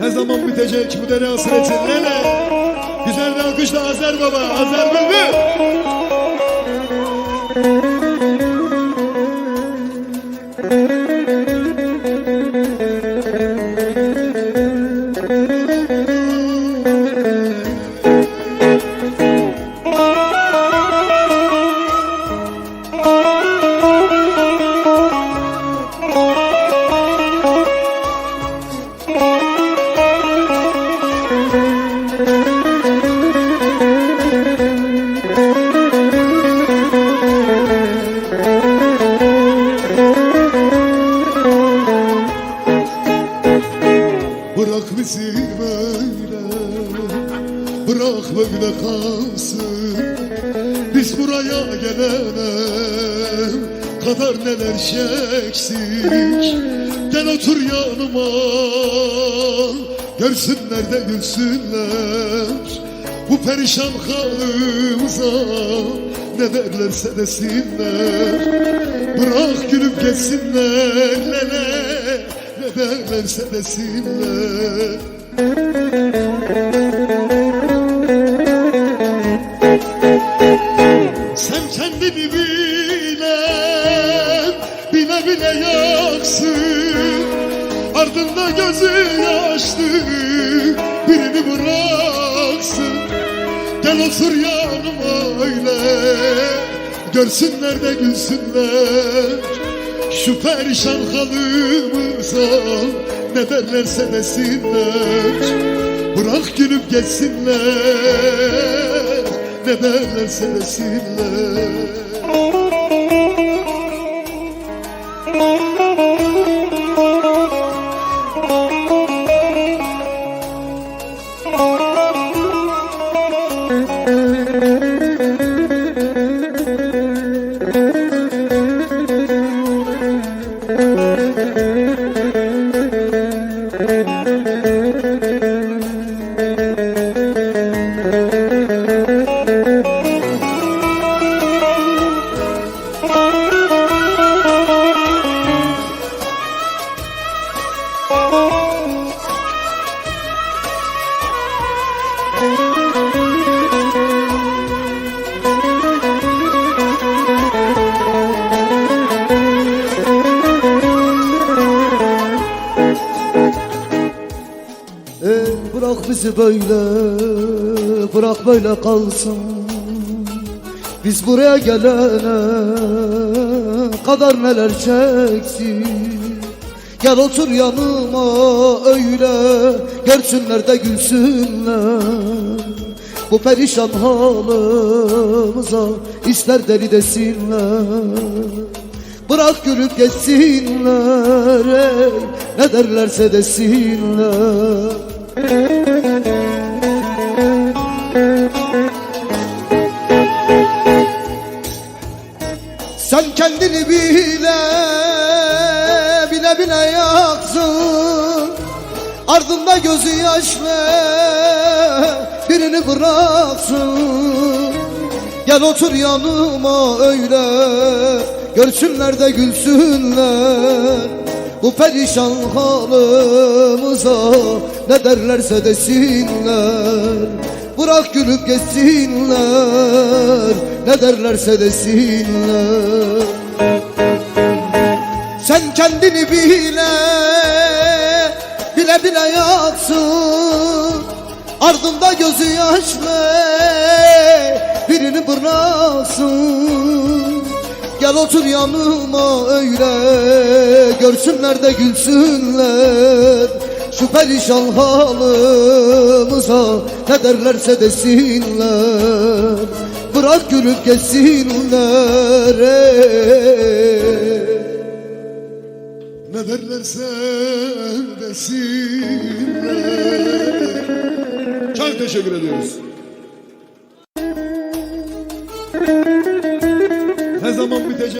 Ne zaman bitecek bu dere hasretin nene? Güzel bir alkışla Azer Baba, Azer Bülbül. Bizi böyle Bırak böyle kalsın. Biz buraya gelene Kadar neler çektik Gel otur yanıma Görsünler de gülsünler. Bu perişan halımıza Ne derlerse desinler. Bırak gülüp geçsinler Lele ne derlerse desinler Sen kendini bile Bile bile yaksın. Ardında gözü yaşlı Birini bıraksın. Gel otur yanıma öyle Görsünler de gülsünler Şu perişan halımıza Ne derlerse desinler. Bırak gülüp geçsinler Ne derlerse desinler Música E, bırak bizi böyle, bırak böyle kalsın. Biz buraya gelene kadar neler çektik Gel otur yanıma öyle, görsünler de gülsünler. Bu perişan halımıza ister deli desinler Bırak gülüp geçsinler ey, Ne derlerse desinler. Sen kendini bile bile bile yaksın. Ardında gözü yaşlı birini bıraksın. Gel otur yanıma öyle Görsünler de gülsünler. Bu perişan halımıza Ne derlerse desinler. Bırak gülüp geçsinler Ne derlerse desinler. Sen kendini bile Bile bile yaksın Ardında gözü yaşlı Birini bıraksın otur yanıma öyle. Görsünler de gülsünler. Şu perişan halımıza Ne derlerse desinler. Bırak gülüp geçsinler ey. Ne derlerse desinler. Çok teşekkür ediyoruz zaman bitecek